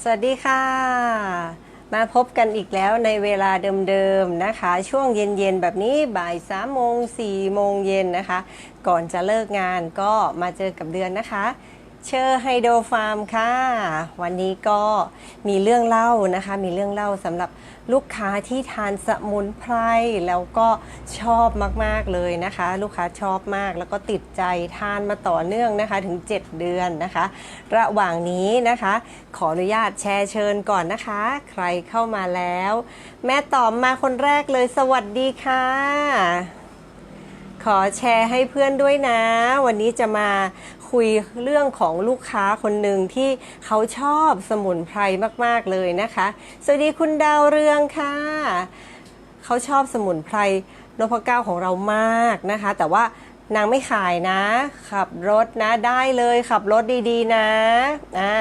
สวัสดีค่ะ มาพบกันอีกแล้วในเวลาเดิมๆนะคะ ช่วงเย็นๆแบบนี้บ่าย3ามโมงสี่โมงเย็นนะคะ ก่อนจะเลิกงานก็มาเจอกับเดือนนะคะ เชอร์ไฮโดรฟาร์มค่ะ วันนี้ก็มีเรื่องเล่านะคะ มีเรื่องเล่าสำหรับ ลูกค้าที่ทานสมุนไพรแล้วก็ชอบมากๆเลยนะคะ ลูกค้าชอบมากแล้วก็ติดใจทานมาต่อเนื่องนะคะถึง 7 เดือนนะคะ ระหว่างนี้นะคะ ขออนุญาตแชร์เชิญก่อนนะคะ ใครเข้ามาแล้ว แม่ตอมมาคนแรกเลยสวัสดีค่ะ ขอแชร์ให้เพื่อนด้วยนะ วันนี้จะมาคุยเรื่องของลูกค้าคนหนึ่งที่เขาชอบสมุนไพรมาก ๆ เลยนะคะ สวัสดีคุณดาวเรืองค่ะ เขาชอบสมุนไพรนพเก้าของเรามากนะคะ แต่ว่านางไม่ขายนะ ขับรถนะได้เลยขับรถดีๆ นะอ่า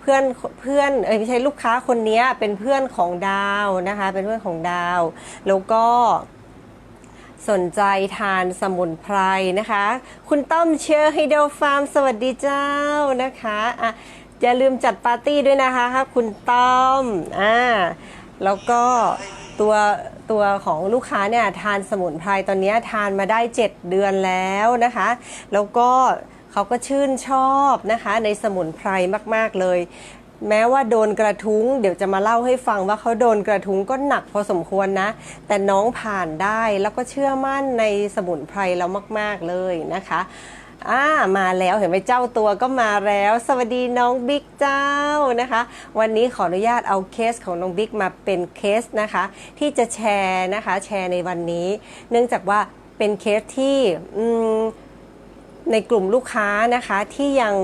เพื่อนเพื่อนเอ้ยไม่ใช่ลูกค้าคนนี้เป็นเพื่อนของดาวนะคะ เป็นเพื่อนของดาว แล้วก็ สนใจทานสมุนไพรนะคะ คุณต้อมเชอร์ไฮโดรฟาร์ม สวัสดีเจ้านะคะอะอย่าลืมจัดปาร์ตี้ด้วยนะคะครับคุณต้อมอ่าแล้วก็ตัวตัวของลูกค้าเนี่ยทานสมุนไพรตอนนี้ทานมาได้ 7 เดือนแล้วนะคะ แล้วก็เขาก็ชื่นชอบนะคะในสมุนไพรมาก ๆ เลย แม้ว่าโดนกระทุ้ง เดี๋ยวจะมาเล่าให้ฟังว่าเขาโดนกระทุ้งก็หนักพอสมควรนะ แต่น้องผ่านได้แล้วก็เชื่อมั่นในสมุนไพรเรามาก ๆ เลยนะคะอ่ามาแล้วเห็นไหมเจ้าตัวก็มาแล้ว สวัสดีน้องบิ๊กเจ้านะคะ วันนี้ขออนุญาตเอาเคสของน้องบิ๊กมาเป็นเคสนะคะ ที่จะแชร์นะคะแชร์ในวันนี้ เนื่องจากว่าเป็นเคสที่ในกลุ่มลูกค้านะคะที่ยัง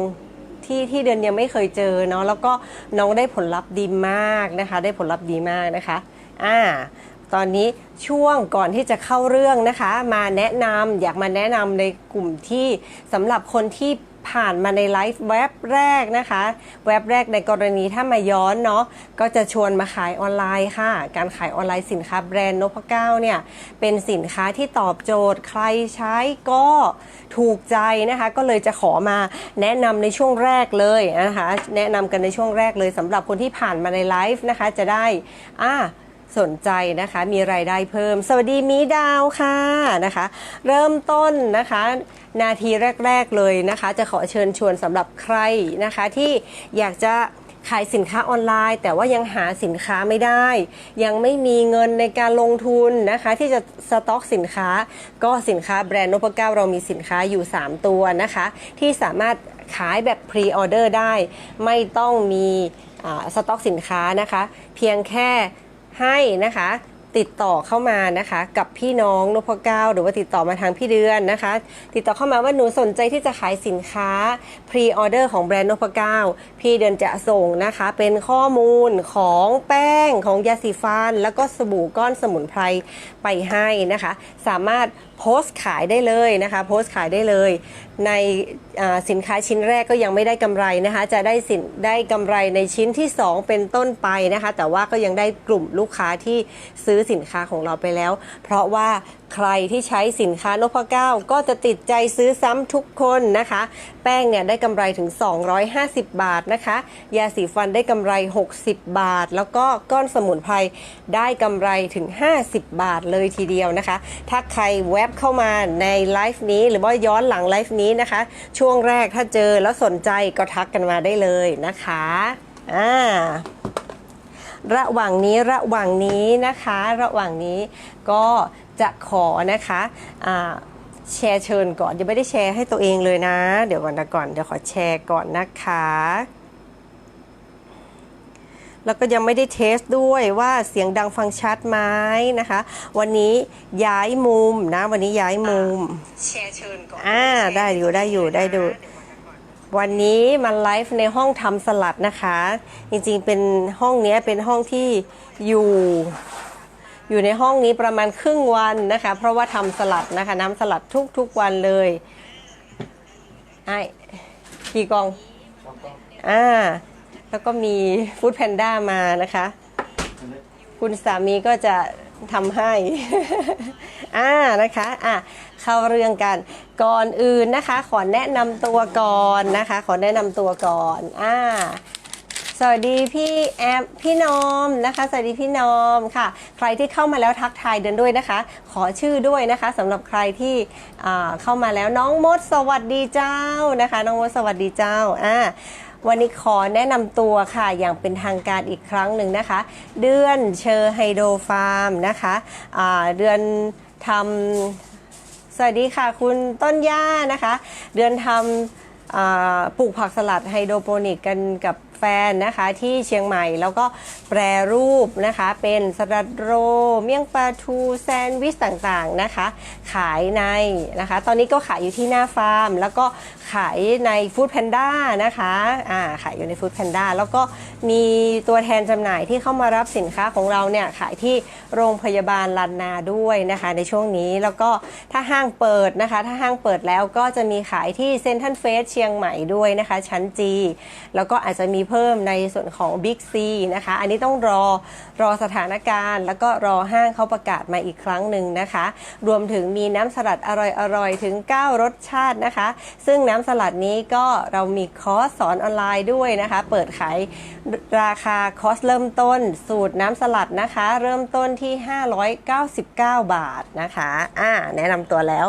ที่ที่เดือนยังไม่เคยเจอเนาะแล้วก็น้องได้ผลลัพธ์ดีมากนะคะ ได้ผลลัพธ์ดีมากนะคะอ่าตอนนี้ช่วงก่อนที่จะเข้าเรื่องนะคะ มาแนะนำอยากมาแนะนำในกลุ่มที่สำหรับคนที่ ผ่านมาในไลฟ์แว็บแรกนะคะ แว็บแรกในกรณีถ้ามาย้อนเนาะก็จะชวนมาขายออนไลน์ค่ะ การขายออนไลน์สินค้าแบรนด์นพเก้าเนี่ยเป็นสินค้าที่ตอบโจทย์ใครใช้ก็ถูกใจนะคะ ก็เลยจะขอมาแนะนำในช่วงแรกเลยนะคะ แนะนำกันในช่วงแรกเลยสำหรับคนที่ผ่านมาในไลฟ์นะคะจะได้อ่า สนใจนะคะ มีรายได้เพิ่ม สวัสดีมีดาวค่ะนะคะ เริ่มต้นนะคะนาทีแรก ๆเลยนะคะ จะขอเชิญชวนสำหรับใครนะคะที่อยากจะขายสินค้าออนไลน์ แต่ว่ายังหาสินค้าไม่ได้ ยังไม่มีเงินในการลงทุนนะคะ ที่จะสต็อกสินค้า ก็สินค้าแบรนด์นพเก้าเรามีสินค้าอยู่ 3 ตัวนะคะ ที่สามารถขายแบบพรีออเดอร์ได้ ไม่ต้องมีสต็อกสินค้านะคะ เพียงแค่ ให้นะคะติดต่อเข้ามานะคะกับพี่น้องนพเก้าหรือว่าติดต่อมาทางพี่เดือนนะคะ ติดต่อเข้ามาว่าหนูสนใจที่จะขายสินค้าพรีออเดอร์ของแบรนด์นพเก้าพี่เดือนจะส่งนะคะเป็นข้อมูลของแป้งของยาสีฟัน แล้วก็สบู่ก้อนสมุนไพรไปให้นะคะ สามารถโพสต์ขายได้เลยนะคะ โพสต์ขายได้เลย ในสินค้าชิ้นแรกก็ยังไม่ได้กำไรนะคะ จะได้สินได้กำไรในชิ้นที่ 2 เป็นต้นไปนะคะ แต่ว่าก็ยังได้กลุ่มลูกค้าที่ซื้อสินค้าของเราไปแล้ว เพราะว่าใครที่ใช้สินค้านพเก้าก็จะติดใจซื้อซ้ำทุกคนนะคะ แป้งเนี่ยได้กำไรถึง 250 บาทนะคะ ยาสีฟันได้กำไร 60 บาท แล้วก็ก้อนสมุนไพรได้กำไรถึง 50 บาทเลยทีเดียวนะคะ ถ้าใครแวบเข้ามาในไลฟ์นี้ หรือว่าย้อนหลังไลฟ์นี้นะคะ ช่วงแรกถ้าเจอแล้วสนใจก็ทักกันมาได้เลยนะคะอ่าระหว่างนี้ระหว่างนี้นะคะ ระหว่างนี้ก็จะขอนะคะอ่าแชร์เชิญก่อนยังไม่ได้แชร์ให้ตัวเองเลยนะ เดี๋ยวก่อนนะก่อนเดี๋ยวขอแชร์ก่อนนะคะ แล้วก็ยังไม่ได้เทสด้วยว่าเสียงดังฟังชัดไหมนะคะ วันนี้ย้ายมุมนะ วันนี้ย้ายมุมแชร์เชิญก่อนอ่าได้อยู่ได้อยู่ได้ดู วันนี้มาไลฟ์ในห้องทำสลัดนะคะ จริงๆเป็นห้องเนี้ยเป็นห้องที่อยู่อยู่ในห้องนี้ประมาณครึ่งวันนะคะ เพราะว่าทำสลัดนะคะน้ำสลัดทุกๆวันเลยไอ้กี่กล่องอ่า แล้วก็มีฟู้ดแพนด้ามานะคะ คุณสามีก็จะทำให้ อ่านะคะอะเข้าเรื่องกันก่อนอื่นนะคะ ขอแนะนำตัวก่อนนะคะ ขอแนะนำตัวก่อนอ่าสวัสดีพี่แอมพี่นอมนะคะ สวัสดีพี่นอมค่ะ ใครที่เข้ามาแล้วทักทายเดินด้วยนะคะ ขอชื่อด้วยนะคะสำหรับใครที่เข้ามาแล้วน้องมดสวัสดีเจ้านะคะ น้องมดสวัสดีเจ้าอ่า วันนี้ขอแนะนำตัวค่ะอย่างเป็นทางการอีกครั้งหนึ่งนะคะ เดือนเชอร์ไฮโดรฟาร์มนะคะเดือนทำสวัสดีค่ะคุณต้นย่านะคะ เดือนทำปลูกผักสลัดไฮโดรโปนิกกันกับ แฟนนะคะที่เชียงใหม่ แล้วก็แปรรูปนะคะ เป็นสลัดโร เมี่ยงปลาทูแซนด์วิชต่างๆนะคะ ขายในนะคะ ตอนนี้ก็ขายอยู่ที่หน้าฟาร์ม แล้วก็ขายในฟู้ดแพนด้านะคะอ่าขายอยู่ในฟู้ดแพนด้าแล้วก็มีตัวแทนจำหน่ายที่เข้ามารับสินค้าของเราเนี่ยขายที่โรงพยาบาลลันนาด้วยนะคะในช่วงนี้แล้วก็ถ้าห้างเปิดนะคะ ถ้าห้างเปิดแล้วก็จะมีขายที่เซ็นทันเฟสเชียงใหม่ด้วยนะคะ ชั้นจีแล้วก็อาจจะมีเพิ่มในส่วนของ Big C นะคะ อันนี้ต้องรอรอสถานการณ์ แล้วก็รอห้างเขาประกาศมาอีกครั้งหนึ่งนะคะ รวมถึงมีน้ำสลัดอร่อยๆ ถึง 9 รสชาตินะคะ ซึ่งน้ำสลัดนี้ก็เรามีคอร์สสอนออนไลน์ด้วยนะคะ เปิดขายราคาคอร์สเริ่มต้น สูตรน้ำสลัดนะคะ เริ่มต้นที่ 599 บาทนะคะอ่าแนะนำตัวแล้ว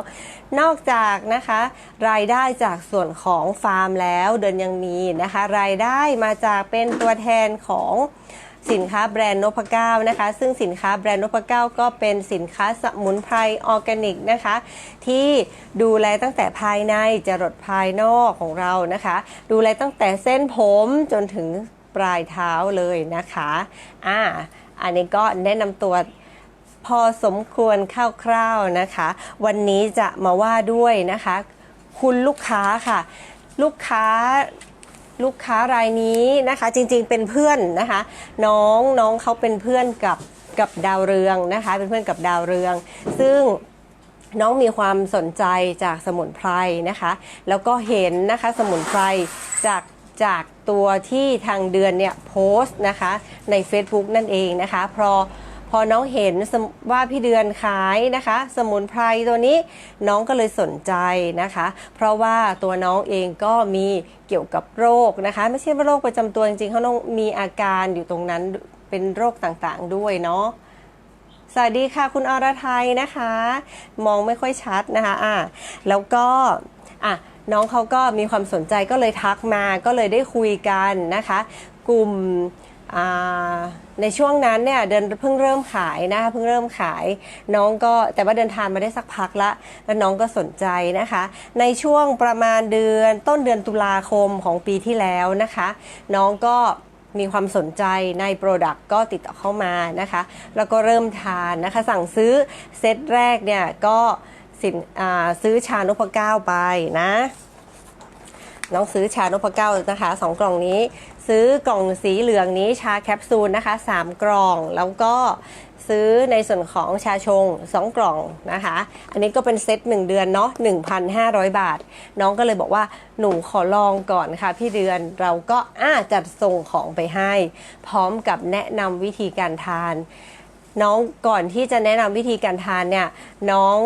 นอกจากนะคะ รายได้จากส่วนของฟาร์มแล้วเดินยังมีนะคะ รายได้มาาจากเป็นตัวแทนของสินค้าแบรนด์นพเก้านะคะ ซึ่งสินค้าแบรนด์นพเก้าก็เป็นสินค้าสมุนไพรออร์แกนิกนะคะ ที่ดูแลตั้งแต่ภายในจรดภายนอกของเรานะคะ ดูแลตั้งแต่เส้นผมจนถึงปลายเท้าเลยนะคะอ่าอันนี้ก็แนะนำตัวพอสมควรคร่าวๆนะคะ วันนี้จะมาว่าด้วยนะคะ คุณลูกค้าค่ะ ลูกค้า ลูกค้ารายนี้นะคะ จริงๆเป็นเพื่อนนะคะ น้องน้องเขาเป็นเพื่อนกับกับดาวเรืองนะคะ เป็นเพื่อนกับดาวเรือง ซึ่งน้องมีความสนใจจากสมุนไพรนะคะ แล้วก็เห็นนะคะสมุนไพรจากจากตัวที่ทางเดือนเนี่ยโพสต์นะคะใน Facebook นั่นเองนะคะพอ อน้องเห็นว่าพี่เดือนขายนะคะ สมุนไพรตัวนี้น้องก็เลยสนใจนะคะ เพราะว่าตัวน้องเองก็มีเกี่ยวกับโรคนะคะ ไม่ใช่ว่าโรคประจำตัวจริงๆเขาต้องมีอาการอยู่ตรงนั้นเป็นโรคต่างๆด้วยเนาะสวัสดีค่ะคุณอรไทยนะคะ มองไม่ค่อยชัดนะคะอะแล้วก็อะน้องเขาก็มีความสนใจก็เลยทักมาก็เลยได้คุยกันนะคะ กลุ่ม ในช่วงนั้นเนี่ยเดินเพิ่งเริ่มขายนะคะเพิ่งเริ่มขายน้องก็แต่ว่าเดินทางมาได้สักพักละแล้วน้องก็สนใจนะคะ ในช่วงประมาณเดือนต้นเดือนตุลาคมของปีที่แล้วนะคะ น้องก็มีความสนใจในโปรดักต์ก็ติดต่อเข้ามานะคะ แล้วก็เริ่มทานนะคะ สั่งซื้อเซตแรกเนี่ยก็สินซื้อชานพเก้าไปนะ น้องซื้อชานพเก้านะคะสองกล่องนี้ ซื้อกล่องสีเหลืองนี้ชาแคปซูลนะคะสามกล่อง แล้วก็ซื้อในส่วนของชาชง 2 กล่องนะคะ อันนี้ก็เป็นเซต1 เดือนเนาะ1,500 บาท น้องก็เลยบอกว่าหนูขอลองก่อนค่ะพี่เดือนเราก็อาจัดส่งของไปให้ พร้อมกับแนะนำวิธีการทาน น้องก่อนที่จะแนะนำวิธีการทานเนี่ยน้อง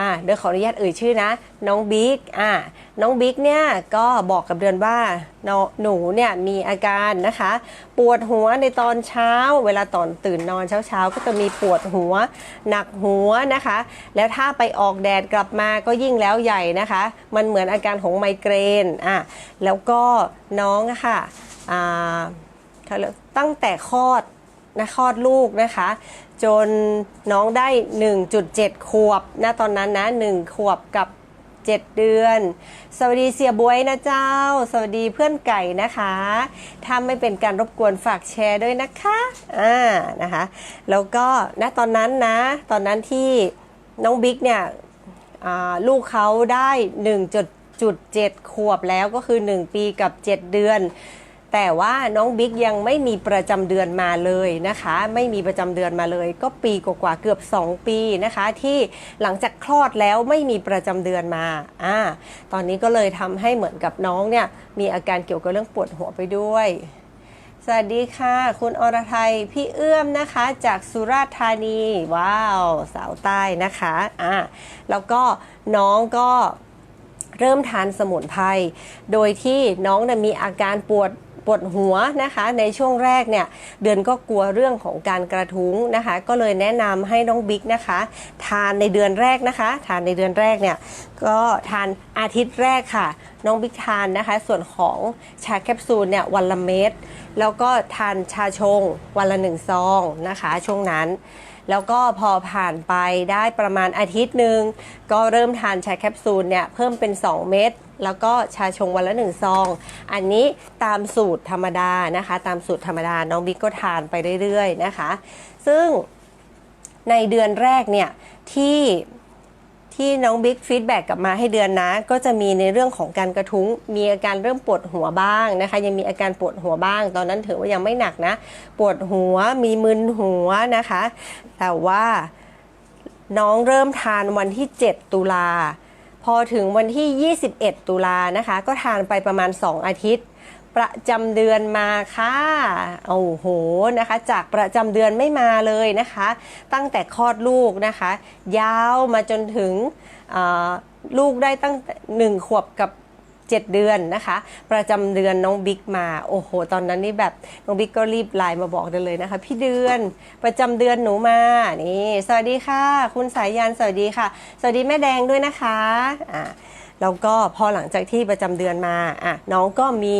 อ่าเดี๋ยวขออนุญาตเอ่ยชื่อนะ น้องบิ๊กอ่าน้องบิ๊กเนี่ยก็บอกกับเดือนว่าน้อหนูเนี่ยมีอาการนะคะ ปวดหัวในตอนเช้า เวลาตอนตื่นนอนเช้าๆ ก็จะมีปวดหัว หนักหัวนะคะ แล้วถ้าไปออกแดดกลับมาก็ยิ่งแล้วใหญ่นะคะ มันเหมือนอาการของไมเกรนอะแล้วก็น้องะค่ะอ่าตั้งแต่คลอดนะคลอดลูกนะคะ จนน้องได้ 1.7 ขวบนะตอนนั้นนะ 1 ขวบกับ 7 เดือน สวัสดีเสียบวยนะเจ้า สวัสดีเพื่อนไก่นะคะถ้าไม่เป็นการรบกวนฝากแชร์ด้วยนะคะอ่านะคะ แล้วก็ณตอนนั้นนะ ตอนนั้นที่น้องบิ๊กเนี่ยลูกเขาได้ 1.7 ขวบแล้วก็คือ 1 ปีกับ 7 เดือน แต่ว่าน้องบิ๊กยังไม่มีประจำเดือนมาเลยนะคะ ไม่มีประจำเดือนมาเลย ก็ปีกว่าๆเกือบ 2 ปีนะคะ ที่หลังจากคลอดแล้วไม่มีประจำเดือนมาอ่าตอนนี้ก็เลยทำให้เหมือนกับน้องเนี่ยมีอาการเกี่ยวกับเรื่องปวดหัวไปด้วยสวัสดีค่ะ คุณอรไทยพี่เอื้อมนะคะจากสุราษฎร์ธานี ว้าว สาวใต้นะคะอ่าแล้วก็น้องก็เริ่มทานสมุนไพรโดยที่น้องนี่ยมีอาการปวด ปวดหัวนะคะในช่วงแรกเนี่ยเดือนก็กลัวเรื่องของการกระทุ้งนะคะ ก็เลยแนะนำให้น้องบิ๊กนะคะ ทานในเดือนแรกนะคะ ทานในเดือนแรกเนี่ยก็ทานอาทิตย์แรกค่ะ น้องบิ๊กทานนะคะ ส่วนของชาแคปซูลเนี่ยวันละเม็ดแล้วก็ทานชาชงวันละหนึ่งซองนะคะ ช่วงนั้นแล้วก็พอผ่านไปได้ประมาณอาทิตย์หนึ่งก็เริ่มทานชาแคปซูลเนี่ยเพิ่มเป็น 2 เม็ด แล้วก็ชาชงวันละ1ซอง อันนี้ตามสูตรธรรมดานะคะ ตามสูตรธรรมดาน้องบิ๊กก็ทานไปเรื่อยๆนะคะ ซึ่งในเดือนแรกเนี่ยที่ที่น้องบิ๊กฟีดแบ็กกลับมาให้เดือนนะ ก็จะมีในเรื่องของการกระทุ้ง มีอาการเริ่มปวดหัวบ้างนะคะ ยังมีอาการปวดหัวบ้าง ตอนนั้นถือว่ายังไม่หนักนะ ปวดหัวมีมึนหัวนะคะ แต่ว่าน้องเริ่มทานวันที่ 7 ตุลา พอถึงวันที่ 21 ตุลานะคะ ก็ทานไปประมาณ 2 อาทิตย์ ประจำเดือนมาค่ะโอ้โหนะคะ จากประจำเดือนไม่มาเลยนะคะ ตั้งแต่คลอดลูกนะคะ ยาวมาจนถึงลูกได้ตั้งหนึ่งขวบกับ 7 เดือนนะคะ ประจำเดือนน้องบิ๊กมาโอ้โห ตอนนั้นนี่แบบน้องบิ๊กก็รีบไลน์มาบอกได้เลยนะคะ พี่เดือนประจำเดือนหนูมานี่สวัสดีค่ะ คุณสายยันสวัสดีค่ะ สวัสดีแม่แดงด้วยนะคะอ่าแล้วก็พอหลังจากที่ประจำเดือนมาอะน้องก็มี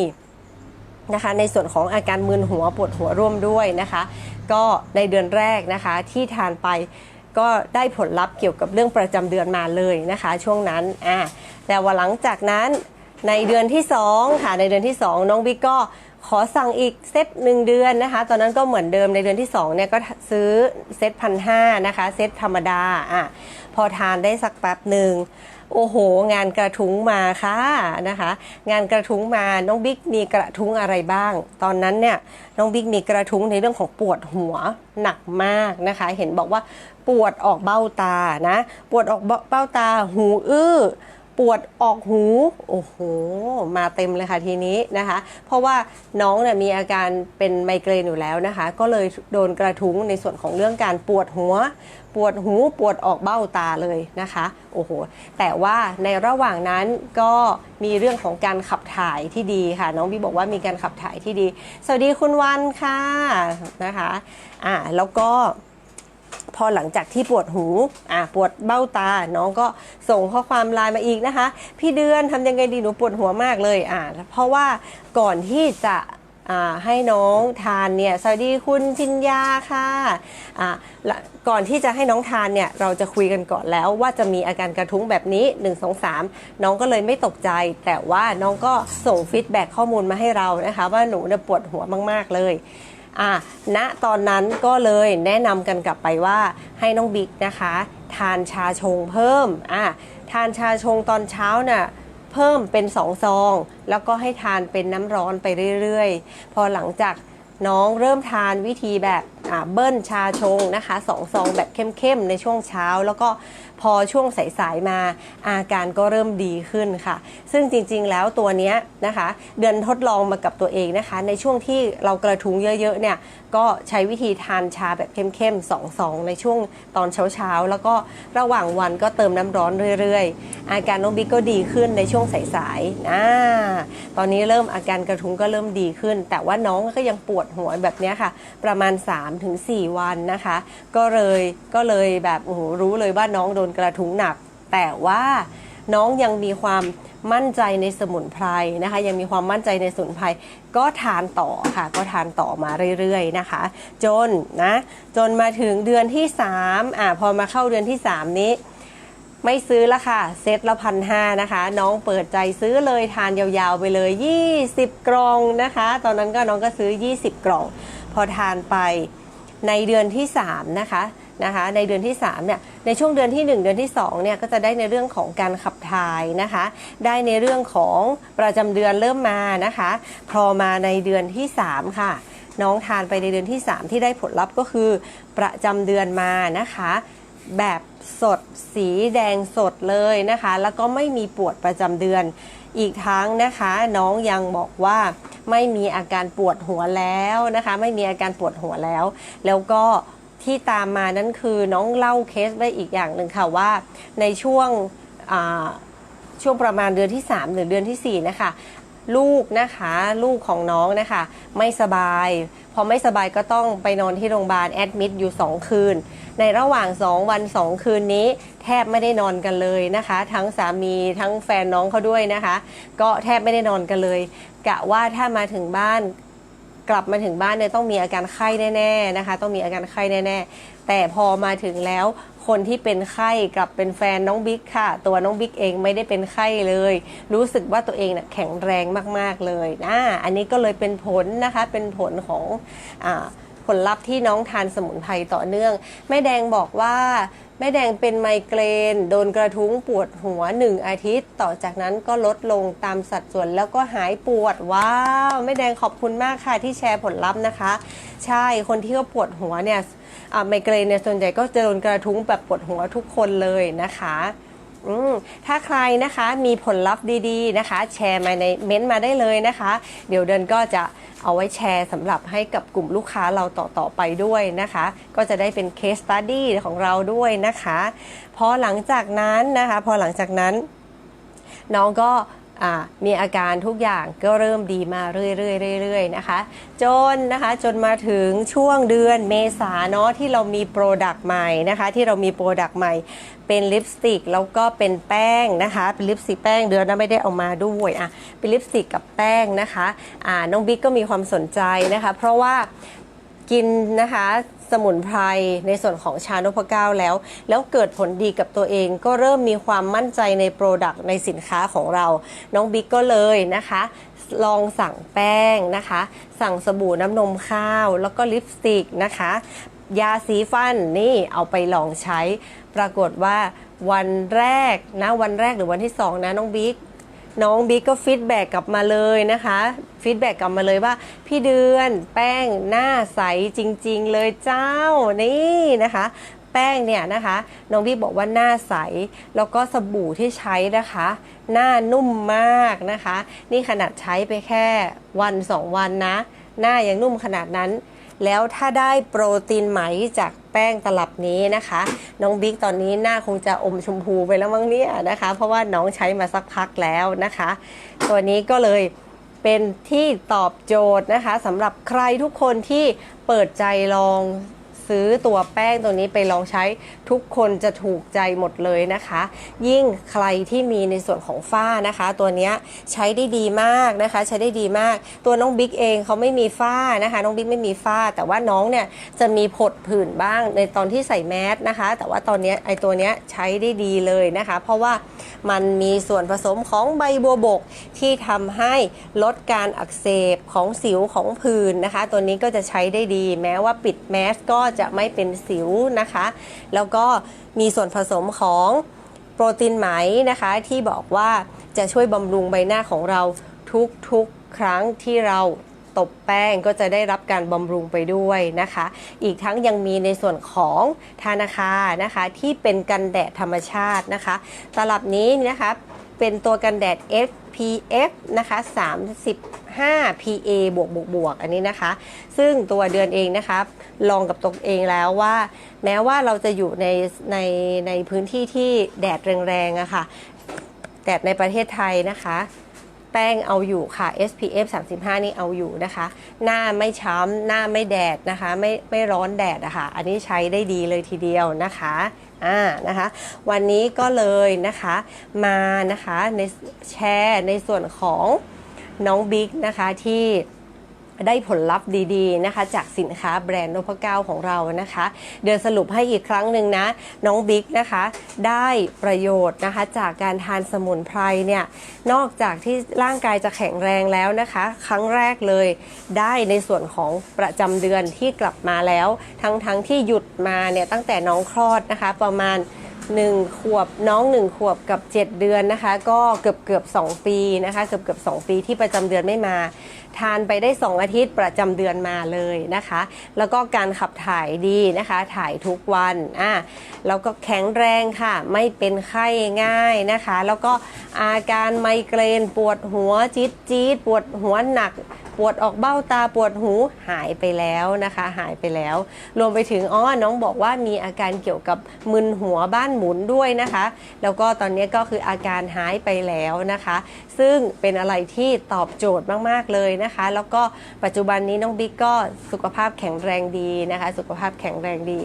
นะคะในส่วนของอาการมึนหัวปวดหัวร่วมด้วยนะคะ ก็ในเดือนแรกนะคะที่ทานไปก็ได้ผลลัพธ์เกี่ยวกับเรื่องประจำเดือนมาเลยนะคะ ช่วงนั้นอะแต่ว่าหลังจากนั้น ในเดือนที่2ค่ะในเดือนที่ 2 น้องบิ๊กก็ขอสั่งอีกเซตหนึ่งเดือนนะคะ ตอนนั้นก็เหมือนเดิมในเดือนที่2เนี่ยก็ซื้อเซตพันห้านะคะเซตธรรมดาอะพอทานได้สักแป๊บหนึ่งโอ้โห งานกระทุ้งมาค่ะนะคะ งานกระทุ้งมาน้องบิ๊กมีกระทุ้งอะไรบ้าง ตอนนั้นเนี่ยน้องบิ๊กมีกระทุ้งในเรื่องของปวดหัวหนักมากนะคะ เห็นบอกว่าปวดออกเบ้าตานะ ปวดออกเบ้าตาหูอื้อ ปวดออกหู โอ้โห มาเต็มเลยค่ะทีนี้นะคะ เพราะว่าน้องเนี่ยมีอาการเป็นไมเกรนอยู่แล้วนะคะ ก็เลยโดนกระทุ้งในส่วนของเรื่องการปวดหัว ปวดหูปวดออกเบ้าตาเลยนะคะ โอ้โห แต่ว่าในระหว่างนั้นก็มีเรื่องของการขับถ่ายที่ดีค่ะ น้องบีบอกว่ามีการขับถ่ายที่ดี สวัสดีคุณวันค่ะนะคะ อ่า แล้วก็ พอหลังจากที่ปวดหูอะปวดเบ้าตา น้องก็ส่งข้อความไลน์มาอีกนะคะ พี่เดือนทำยังไงดีหนูปวดหัวมากเลยอะเพราะว่าก่อนที่จะอ่าให้น้องทานเนี่ยสวัสดีคุณพิญญาค่ะอะก่อนที่จะให้น้องทานเนี่ยเราจะคุยกันก่อนแล้วว่าจะมีอาการกระทุ้งแบบนี้ 1 2 3 น้องก็เลยไม่ตกใจ แต่ว่าน้องก็ส่งฟีดแบ็กข้อมูลมาให้เรานะคะ ว่าหนูเนี่ยปวดหัวมาก ๆ เลย อะณตอนนั้นก็เลยแนะนำกันกลับไปว่าให้น้องบิ๊กนะคะ ทานชาชงเพิ่มอะทานชาชงตอนเช้าน่ะเพิ่มเป็นสองซอง แล้วก็ให้ทานเป็นน้ำร้อนไปเรื่อยๆ พอหลังจากน้องเริ่มทานวิธีแบบเบิ้ลชาชงนะคะสองซองแบบเข้มๆ ในช่วงเช้าแล้วก็ พอช่วงสายๆมาอาการก็เริ่มดีขึ้นค่ะ ซึ่งจริงๆแล้วตัวเนี้ยนะคะ เดือนทดลองมากับตัวเองนะคะ ในช่วงที่เรากระทุ้งเยอะๆเนี่ยก็ใช้วิธีทานชาแบบเข้มๆสองซองในช่วงตอนเช้าๆ แล้วก็ระหว่างวันก็เติมน้ำร้อนเรื่อยๆ อาการน้องบิ๊กก็ดีขึ้นในช่วงสายๆอ่าตอนนี้เริ่มอาการกระทุ้งก็เริ่มดีขึ้น แต่ว่าน้องก็ยังปวดหัวแบบเนี้ยค่ะ ประมาณ 3-4 วันนะคะ ก็เลยก็เลยแบบโอ้โหรู้เลยว่าน้องโดนกระทุ้งหนัก แต่ว่าน้องยังมีความมั่นใจในสมุนไพรนะคะ ยังมีความมั่นใจในสมุนไพรก็ทานต่อค่ะ ก็ทานต่อมาเรื่อยๆนะคะ จนนะจนมาถึงเดือนที่3อะพอมาเข้าเดือนที่ 3 นี้ ไม่ซื้อละค่ะ เซตละพันห้านะคะ น้องเปิดใจซื้อเลยทานยาวๆไปเลย 20 กล่องนะคะ ตอนนั้นก็น้องก็ซื้อ 20 กล่อง พอทานไปในเดือนที่ 3 นะคะ นะคะในเดือนที่3เนี่ยในช่วงเดือนที่ 1 เดือนที่2เนี่ยก็จะได้ในเรื่องของการขับถ่ายนะคะ ได้ในเรื่องของประจำเดือนเริ่มมานะคะ พอมาในเดือนที่ 3 ค่ะ น้องทานไปในเดือนที่ 3 ที่ได้ผลลัพธ์ก็คือ ประจำเดือนมานะคะ แบบสดสีแดงสดเลยนะคะ แล้วก็ไม่มีปวดประจำเดือนอีกทั้งนะคะน้องยังบอกว่าไม่มีอาการปวดหัวแล้วนะคะ ไม่มีอาการปวดหัวแล้ว แล้วก็ ที่ตามมานั้นคือน้องเล่าเคสไว้อีกอย่างหนึ่งค่ะว่าในช่วงช่วงประมาณเดือนที่ 3 หรือเดือนทีสี่ 4 นะคะลูกนะคะลูกของน้องนะคะไม่สบาย พอไม่สบายก็ต้องไปนอนที่โรงพยาบาลแอดมิดอยู่ 2 คืน ในระหว่าง 2 วัน 2 คืนนี้ แทบไม่ได้นอนกันเลยนะคะ ทั้งสามีทั้งแฟนน้องเขาด้วยนะคะ ก็แทบไม่ได้นอนกันเลย กะว่าถ้ามาถึงบ้าน กลับมาถึงบ้านเนี่ยต้องมีอาการไข้แน่ๆนะคะ ต้องมีอาการไข้แน่ๆ แต่พอมาถึงแล้วคนที่เป็นไข้กลับเป็นแฟนน้องบิ๊กค่ะ ตัวน้องบิ๊กเองไม่ได้เป็นไข้เลย รู้สึกว่าตัวเองเน่ยแข็งแรงมากๆเลยนะอันนี้ก็เลยเป็นผลนะคะเป็นผลของอผลลัพธ์ที่น้องทานสมุนไพรต่อเนื่อง แม่แดงบอกว่า แม่แดงเป็นไมเกรน โดนกระทุ้งปวดหัวหนึ่งอาทิตย์ ต่อจากนั้นก็ลดลงตามสัดส่วนแล้วก็หายปวด ว้าว แม่แดงขอบคุณมากค่ะที่แชร์ผลลัพธ์นะคะ ใช่คนที่ก็ปวดหัวเนี่ยไมเกรนเนี่ยส่วนใหญ่ก็จะโดนกระทุ้งแบบปวดหัวทุกคนเลยนะคะ ถ้าใครนะคะมีผลลัพธ์ดีๆนะคะ แชร์มาในเม้นต์มาได้เลยนะคะ เดี๋ยวเดินก็จะเอาไว้แชร์สำหรับให้กับกลุ่มลูกค้าเราต่อ ๆ ไปด้วยนะคะ ก็จะได้เป็นเคสตัดดี้ของเราด้วยนะคะ พอหลังจากนั้นนะคะ พอหลังจากนั้นน้องก็ มีอาการทุกอย่างก็เริ่มดีมาเรื่อยๆๆนะคะ จนนะคะจนมาถึงช่วงเดือนเมษาเนาะที่เรามีโปรดักต์ใหม่นะคะที่เรามีโปรดักต์ใหม่ เป็นลิปสติกแล้วก็เป็นแป้งนะคะเป็นลิปสติกแป้งเดือนนั้นไม่ได้เอามาด้วยอะเป็นลิปสติกกับแป้งนะคะอ่าน้องบิ๊กก็มีความสนใจนะคะ เพราะว่ากินนะคะ มุนไพรในส่วนของชานพเก้าแล้ว แล้วเกิดผลดีกับตัวเอง ก็เริ่มมีความมั่นใจในโปรดักต์ในสินค้าของเรา น้องบิ๊กก็เลยนะคะ ลองสั่งแป้งนะคะ สั่งสบู่น้ำนมข้าว แล้วก็ลิปสติกนะคะ ยาสีฟันนี่เอาไปลองใช้ ปรากฏว่าวันแรกนะวันแรกหรือวันที่สองนะน้องบิ๊ก น้องบิ๊กก็ฟีดแบ็กกลับมาเลยนะคะฟีดแบ็กกลับมาเลยว่า พี่เดือนแป้งหน้าใสจริง ๆ เลยเจ้านี่นะคะแป้งเนี่ยนะคะน้องบิ๊กบอกว่าหน้าใส แล้วก็สบู่ที่ใช้นะคะ หน้านุ่มมากนะคะ นี่ขนาดใช้ไปแค่วันสองวันนะ หน้ายังนุ่มขนาดนั้น แล้วถ้าได้โปรตีนไหมจากแป้งตลับนี้นะคะ น้องบิ๊กตอนนี้หน้าคงจะอมชมพูไปแล้วมั้งเนี่ยนะคะ เพราะว่าน้องใช้มาสักพักแล้วนะคะ ตัวนี้ก็เลยเป็นที่ตอบโจทย์นะคะสำหรับใครทุกคนที่เปิดใจลอง ซื้อตัวแป้งตัวนี้ไปลองใช้ทุกคนจะถูกใจหมดเลยนะคะ ยิ่งใครที่มีในส่วนของฝ้านะคะ ตัวนี้ใช้ได้ดีมากนะคะ ใช้ได้ดีมาก ตัวน้องบิ๊กเองเขาไม่มีฝ้านะคะ น้องบิ๊กไม่มีฝ้า แต่ว่าน้องเนี่ยจะมีผดผื่นบ้างในตอนที่ใส่แมสนะคะ แต่ว่าตอนนี้ไอตัวนี้ใช้ได้ดีเลยนะคะ เพราะว่ามันมีส่วนผสมของใบบัวบกที่ทำให้ลดการอักเสบของสิวของผื่นนะคะ ตัวนี้ก็จะใช้ได้ดี แม้ว่าปิดแมสก็จะไม่เป็นสิวนะคะ แล้วก็มีส่วนผสมของโปรตีนไหมนะคะที่บอกว่าจะช่วยบำรุงใบหน้าของเราทุกๆ ครั้งที่เราตบแป้งก็จะได้รับการบำรุงไปด้วยนะคะ อีกทั้งยังมีในส่วนของธนาคานะคะที่เป็นกันแดดธรรมชาตินะคะ ตลับนี้นะคะเป็นตัวกันแดด SPF นะคะ 5 PA บวกบวกบวกอันนี้นะคะ ซึ่งตัวเดือนเองนะคะลองกับตัวเองแล้วว่า แม้ว่าเราจะอยู่ในในในพื้นที่ที่แดดแรงๆอะค่ะแดดในประเทศไทยนะคะแป้งเอาอยู่ค่ะ SPF 35 นี่เอาอยู่นะคะ หน้าไม่ช้ำ หน้าไม่แดดนะคะ ไม่ไม่ร้อนแดดอะค่ะ อันนี้ใช้ได้ดีเลยทีเดียวนะคะ อ่า นะคะ วันนี้ก็เลยนะคะ มานะคะในแชร์ในส่วนของ น้องบิ๊กนะคะที่ได้ผลลัพธ์ดีๆนะคะ จากสินค้าแบรนด์นพเก้าของเรานะคะ เดี๋ยวสรุปให้อีกครั้งหนึ่งนะ น้องบิ๊กนะคะ ได้ประโยชน์นะคะ จากการทานสมุนไพรเนี่ยนอกจากที่ร่างกายจะแข็งแรงแล้วนะคะ ครั้งแรกเลยได้ในส่วนของประจำเดือนที่กลับมาแล้ว ทั้งๆทที่หยุดมาเนี่ยตั้งแต่น้องคลอดนะคะประมาณ 1 ขวบน้อง 1 ขวบกับ 7 เดือนนะคะ ก็เกือบเกือบ2ปีนะคะ เกือบเกือบ2ปีที่ประจำเดือนไม่มา ทานไปได้ 2 อาทิตย์ประจำเดือนมาเลยนะคะ แล้วก็การขับถ่ายดีนะคะ ถ่ายทุกวันอะแล้วก็แข็งแรงค่ะ ไม่เป็นไข้ง่ายนะคะ แล้วก็อาการไมเกรนปวดหัวจี๊ดจี๊ดปวดหัวหนัก ปวดออกเบ้าตาปวดหูหายไปแล้วนะคะ หายไปแล้ว รวมไปถึงอ๋อน้องบอกว่ามีอาการเกี่ยวกับมึนหัวบ้านหมุนด้วยนะคะ แล้วก็ตอนนี้ก็คืออาการหายไปแล้วนะคะ ซึ่งเป็นอะไรที่ตอบโจทย์มากๆเลยนะคะ แล้วก็ปัจจุบันนี้น้องบิ๊กก็สุขภาพแข็งแรงดีนะคะ สุขภาพแข็งแรงดี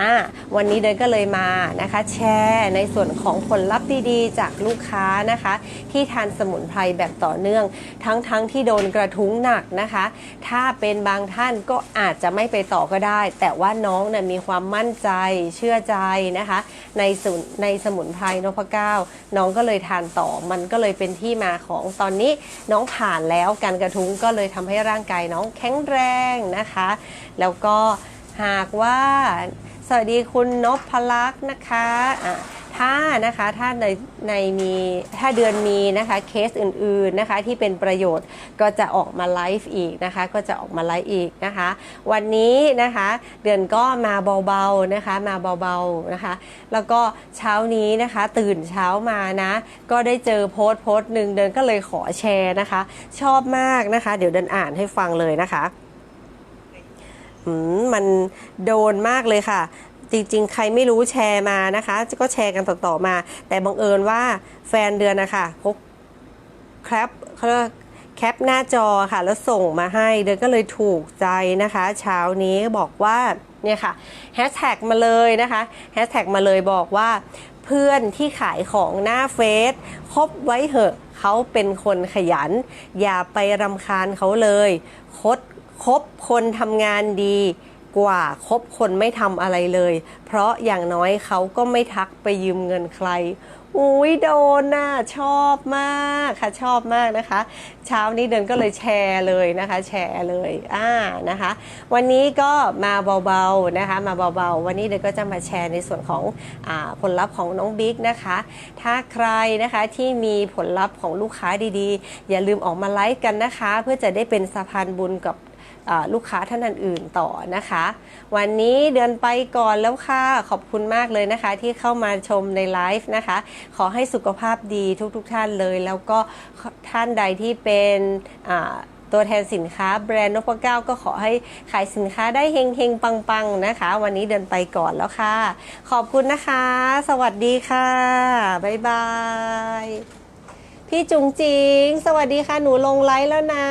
อะวันนี้เดินก็เลยมานะคะ แชร์ในส่วนของผลลัพธ์ดีๆ จากลูกค้านะคะ ที่ทานสมุนไพรแบบต่อเนื่อง ทั้งๆทที่โดนกระทุ้งหนักนะคะ ถ้าเป็นบางท่านก็อาจจะไม่ไปต่อก็ได้ แต่ว่าน้องนี่ยมีความมั่นใจเชื่อใจนะคะ ในสุนในสมุนไพรนพเก้าน้องก็เลยทานต่อมันก็เลยเป็นที่มาของตอนนี้น้องผ่านแล้วการกระทุ้งก็เลยทำให้ร่างกายน้องแข็งแรงนะคะ แล้วก็หากว่าสวัสดีคุณนพพลักษ์นะคะอะ ถ้านะคะถ้าในในมีถ้าเดือนมีนะคะเคสอื่นๆนะคะที่เป็นประโยชน์ก็จะออกมาไลฟ์อีกนะคะก็จะออกมาไลฟ์อีกนะคะ วันนี้นะคะเดือนก็มาเบาๆนะคะมาเบาๆนะคะ แล้วก็เช้านี้นะคะตื่นเช้ามานะก็ได้เจอโพสต์โพสต์หนึ่งเดินก็เลยขอแชร์นะคะ ชอบมากนะคะ เดี๋ยวเดินอ่านให้ฟังเลยนะคะมันโดนมากเลยค่ะ จริง ๆ ใครไม่รู้แชร์มานะคะ ก็แชร์กันต่อๆมา แต่บังเอิญว่าแฟนเดือนนะคะพกแคปเขาเรียกว่าแคปหน้าจอค่ะ แล้วส่งมาให้เดือนก็เลยถูกใจนะคะ เช้านี้บอกว่าเนี่ยค่ะแฮชแท็กมาเลยนะคะแฮชแท็กมาเลยบอกว่าเพื่อนที่ขายของหน้าเฟซคบไว้เหอะเขาเป็นคนขยัน อย่าไปรำคาญเขาเลย คดคบคนทำงานดี กว่าคบคนไม่ทำอะไรเลย เพราะอย่างน้อยเขาก็ไม่ทักไปยืมเงินใคร อุ้ยโดนน่ะชอบมากค่ะชอบมากนะคะ เช้านี้เดินก็เลยแชร์เลยนะคะ แชร์เลยอ่านะคะ วันนี้ก็มาเบาๆนะคะ มาเบาๆ วันนี้เดินก็จะมาแชร์ในส่วนของอผลลัพธ์ของน้องบิ๊กนะคะ ถ้าใครนะคะที่มีผลลัพธ์ของลูกค้าดีๆ อย่าลืมออกมาไลฟ์กันนะคะ เพื่อจะได้เป็นสะพานบุญกับ ลูกค้าท่านอื่นๆต่อนะคะ วันนี้เดินไปก่อนแล้วค่ะ ขอบคุณมากเลยนะคะ ที่เข้ามาชมในไลฟ์นะคะ ขอให้สุขภาพดีทุกๆทท่านเลย แล้วก็ท่านใดที่เป็นตัวแทนสินค้าแบรนด์นพเก้าก็ขอให้ขายสินค้าได้เฮงๆ ปังๆ นะคะ วันนี้เดินไปก่อนแล้วค่ะ ขอบคุณนะคะ สวัสดีค่ะ บ๊ายบาย พี่จุงจิง สวัสดีค่ะ หนูลงไลฟ์แล้วนะ